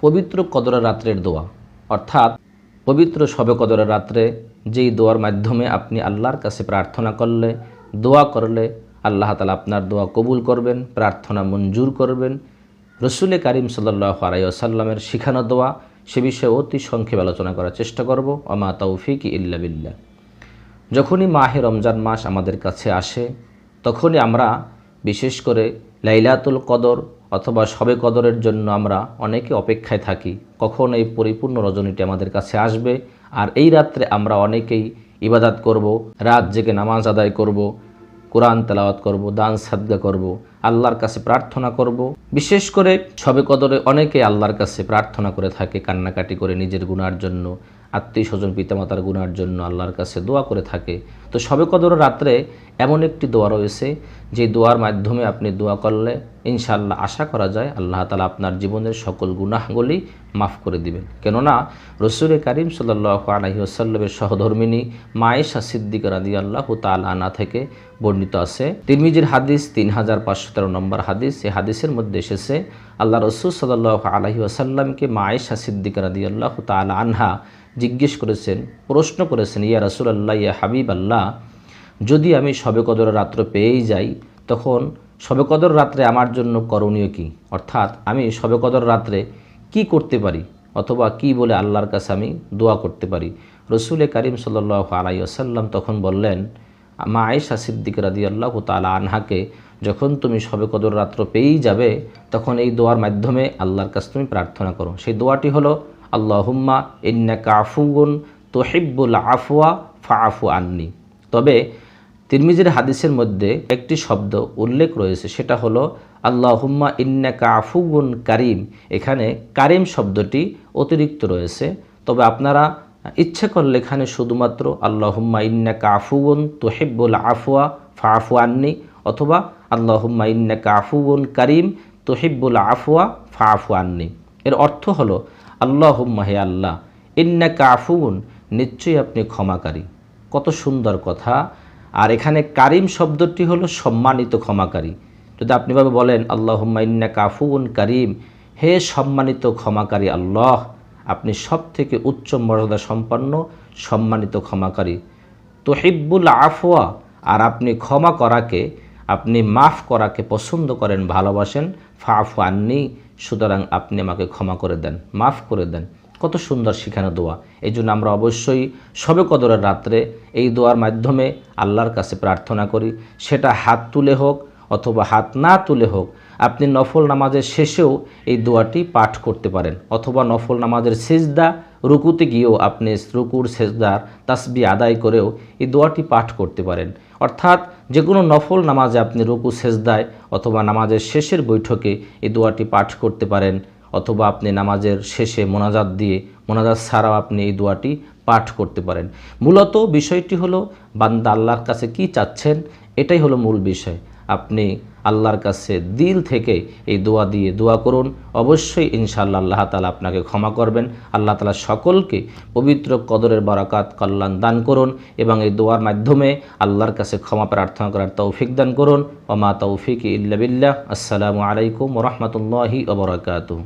পবিত্র কদরা রাত্রের দোয়া। অর্থাৎ, পবিত্র শবে কদরের রাত্রে যেই দোয়ার মাধ্যমে আপনি আল্লাহর কাছে প্রার্থনা করলে, দোয়া করলে আল্লাহ তালা আপনার দোয়া কবুল করবেন, প্রার্থনা মঞ্জুর করবেন। রসুলে কারিম সাল্লাহ আলাইসাল্লামের শিখানো দোয়া, সে বিষয়ে অতি সংক্ষেপে আলোচনা করার চেষ্টা করব। আমা তৌফিক ইল্লা বিল্লাহ। যখনই মাহে রমজান মাস আমাদের কাছে আসে, তখনই আমরা বিশেষ করে লাইলাতুল কদর অথবা সবে কদরের জন্য আমরা অনেকে অপেক্ষায় থাকি, কখন এই পরিপূর্ণ রজনীটি আমাদের কাছে আসবে, আর এই রাত্রে আমরা অনেকেই ইবাদাত করব, রাত জেগে নামাজ আদায় করব, কোরআন তেলাওয়াত করব, দান সাদগা করব আল্লাহর কাছে প্রার্থনা করব। বিশেষ করে সবে কদরে অনেকে আল্লাহর কাছে প্রার্থনা করে থাকে কান্নাকাটি করে নিজের গুনার জন্য আত্মীয় স্বজন পিতামাতার গুনার জন্য আল্লাহর কাছে দোয়া করে থাকে। তো সবে কদর রাত্রে এমন একটি দোয়া রয়েছে, যে দোয়ার মাধ্যমে আপনি দোয়া করলে ইনশাআল্লাহ আশা করা যায় আল্লাহ তালা আপনার জীবনের সকল গুনাহগুলি মাফ করে দিবেন। কেননা রসুল করিম সাল্লাহ আলহি আসাল্লামের সহধর্মিনী মায়েশা সিদ্দিক রাদি আল্লাহ তাল আনা থেকে বর্ণিত আছে। তিরমিজির হাদিস তিন হাজার পাঁচশো তেরো নম্বর হাদিস, এই হাদিসের মধ্যে এসেছে, আল্লাহ রসুল সাল্লাহ আলহি আসাল্লামকে মায়েশা সিদ্দিক রাদি আল্লাহ তাল আনহা জিজ্ঞেস করেছেন, প্রশ্ন করেছেন, ইয়া রসুল আল্লাহ ইয়া হাবিব আল্লাহ যদি আমি সবে কদর রাত্র পেয়েই যাই, তখন সবে কদর রাত্রে আমার জন্য করণীয় কি? অর্থাৎ আমি সবে কদর রাত্রে কি করতে পারি? অথবা কি বলে আল্লাহর কাছে আমি দোয়া করতে পারি? রসুল করিম সাল্লাহ আলাই আসাল্লাম তখন বললেন মা আয়েশা সিদ্দিক রাদি আল্লাহ তালা আনহাকে, যখন তুমি সবে কদর রাত্র পেয়েই যাবে, তখন এই দোয়ার মাধ্যমে আল্লাহর কাছে তুমি প্রার্থনা করো। সেই দোয়াটি হলো, আল্লাহুম্মা ইন্নাকা আফুগুন তোহিব্বুল আফওয়া ফা আফু আননি। তবে তিরমিজের হাদিসের মধ্যে একটি শব্দ উল্লেখ রয়েছে, সেটা হলো, আল্লাহুম্মা ইন্নাকা কাফুগুন কারিম। এখানে কারিম শব্দটি অতিরিক্ত রয়েছে। তবে আপনারা ইচ্ছে করলে এখানে শুধুমাত্র আল্লাহুম্মা ইন্নাকা আফুগুন তোহিব্বুল আফওয়া ফা আননি অথবা আল্লাহুম্মা ইন্নাকা আফুগুন কারিম তোহিব্বুল আফওয়া ফা আননি। এর অর্থ হলো, আল্লাহুম্মা হে আল্লাহ, ইন্নাকা আফুগুন নিশ্চয়ই আপনি ক্ষমাকারী। কত সুন্দর কথা। আর এখানে কারিম শব্দটি হলো সম্মানিত ক্ষমাকারী। যদি আপনি ভাবে বলেন আল্লাহ ইন্না কাফুন কারিম, হে সম্মানিত ক্ষমাকারী আল্লাহ আপনি সব থেকে উচ্চ মর্যাদা সম্পন্ন, সম্মানিত ক্ষমাকারী। তোহিব্বুল আফওয়া, আর আপনি ক্ষমা করাকে, আপনি মাফ করাকে পছন্দ করেন, ভালোবাসেন ফাফু আননি, সুতরাং আপনি আমাকে ক্ষমা করে দেন, মাফ করে দেন। কত সুন্দর শিখানো দোয়া। এই জন্য আমরা অবশ্যই সবে কদরের রাত্রে এই দোয়ার মাধ্যমে আল্লাহর কাছে প্রার্থনা করি, সেটা হাত তুলে হোক অথবা হাত না তুলে হোক আপনি নফল নামাজের শেষেও এই দোয়াটি পাঠ করতে পারেন। অথবা নফল নামাজের সেজদা, রুকুতে গিয়েও আপনি রুকুর সেজদার তাসবি আদায় করেও এই দোয়াটি পাঠ করতে পারেন। অর্থাৎ যে কোনো নফল নামাজে আপনি রুকু সেজদায় অথবা নামাজের শেষের বৈঠকে এই দোয়াটি পাঠ করতে পারেন। অথবা আপনি নামাজের শেষে মোনাজাত দিয়ে, মোনাজাত ছাড়াও আপনি এই দোয়াটি পাঠ করতে পারেন। মূলত বিষয়টি হলো, বান্দা আল্লাহর কাছে কি চাচ্ছেন? এটাই হলো মূল বিষয়। আপনি আল্লাহর কাছে দিল থেকে এই দোয়া দিয়ে দোয়া করুন। অবশ্যই ইনশাআল্লাহ আল্লাহ তালা আপনাকে ক্ষমা করবেন। আল্লাহ তালা সকলকে পবিত্র কদরের বারাকাত কল্যাণ দান করুন এবং এই দোয়ার মাধ্যমে আল্লাহর কাছে ক্ষমা প্রার্থনা করার তৌফিক দান করুন। ও মা তৌফিক ইল্লা বিল্লাহ। আসসালামু আলাইকুম রহমতুল্লাহি ওবরাকাতু